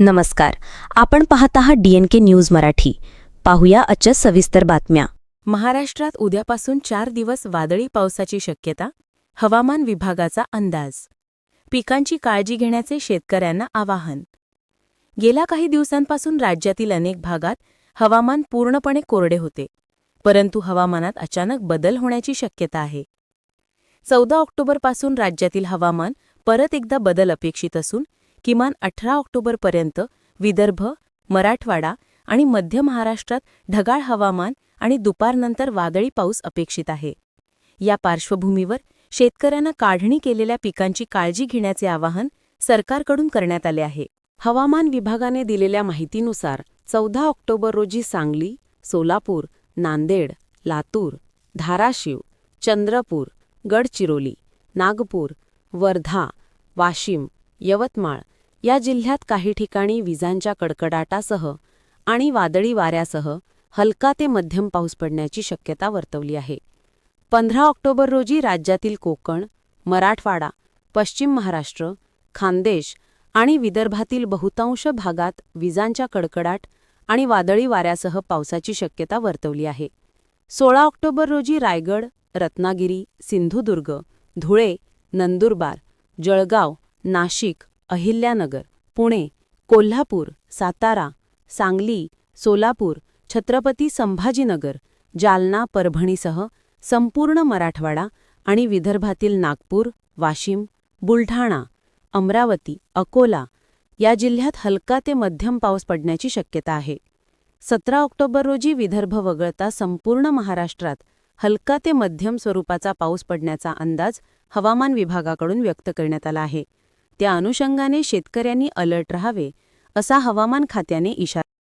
नमस्कार. आपण पाहत आहात डीएनके न्यूज मराठी. पाहूया आजच्या सविस्तर बातम्या. महाराष्ट्रात उद्यापासून चार दिवस वादळी पावसाची शक्यता हवामान विभागाचा अंदाज. पिकांची काळजी घेण्याचे शेतकऱ्यांना आवाहन. गेल्या काही दिवसांपासून राज्यातील अनेक भागात हवामान पूर्णपणे कोरडे होते परंतु हवामानात अचानक बदल होण्याची शक्यता आहे. चौदा ऑक्टोबरपासून राज्यातील हवामान परत एकदा बदल अपेक्षित असून किमान अठरा ऑक्टोबरपर्यंत विदर्भ मराठवाडा आणि मध्य महाराष्ट्रात ढगाळ हवामान आणि दुपारनंतर वादळी पाऊस अपेक्षित आहे. या पार्श्वभूमीवर शेतकऱ्यांना काढणी केलेल्या पिकांची काळजी घेण्याचे आवाहन सरकारकडून करण्यात आले आहे. हवामान विभागाने दिलेल्या माहितीनुसार चौदा ऑक्टोबर रोजी सांगली सोलापूर नांदेड लातूर धाराशिव चंद्रपूर गडचिरोली नागपूर वर्धा वाशिम यवतमाळ या जिल्ह्यात काही ठिकाणी विजांच्या कडकडाटासह आणि वादळी वाऱ्यासह हलका ते मध्यम पाऊस पडण्याची शक्यता वर्तवली आहे. पंधरा ऑक्टोबर रोजी राज्यातील कोकण मराठवाडा पश्चिम महाराष्ट्र खानदेश आणि विदर्भातील बहुतांश भागात विजांच्या कडकडाट आणि वादळी वाऱ्यासह पावसाची शक्यता वर्तवली आहे. सोळा ऑक्टोबर रोजी रायगड रत्नागिरी सिंधुदुर्ग धुळे नंदुरबार जळगाव नाशिक अहिल्यानगर पुणे कोल्हापूर सातारा सांगली सोलापूर छत्रपती संभाजीनगर जालना परभणीसह संपूर्ण मराठवाडा आणि विदर्भातील नागपूर वाशिम बुलढाणा अमरावती अकोला या जिल्ह्यात हलका ते मध्यम पाऊस पडण्याची शक्यता आहे. सतरा ऑक्टोबर रोजी विदर्भ वगळता संपूर्ण महाराष्ट्रात हलका ते मध्यम स्वरूपाचा पाऊस पडण्याचा अंदाज हवामान विभागाकडून व्यक्त करण्यात आला आहे. त्या अनुषंगाने शेतकऱ्यांनी अलर्ट रहावे असा हवामान खात्याने इशारा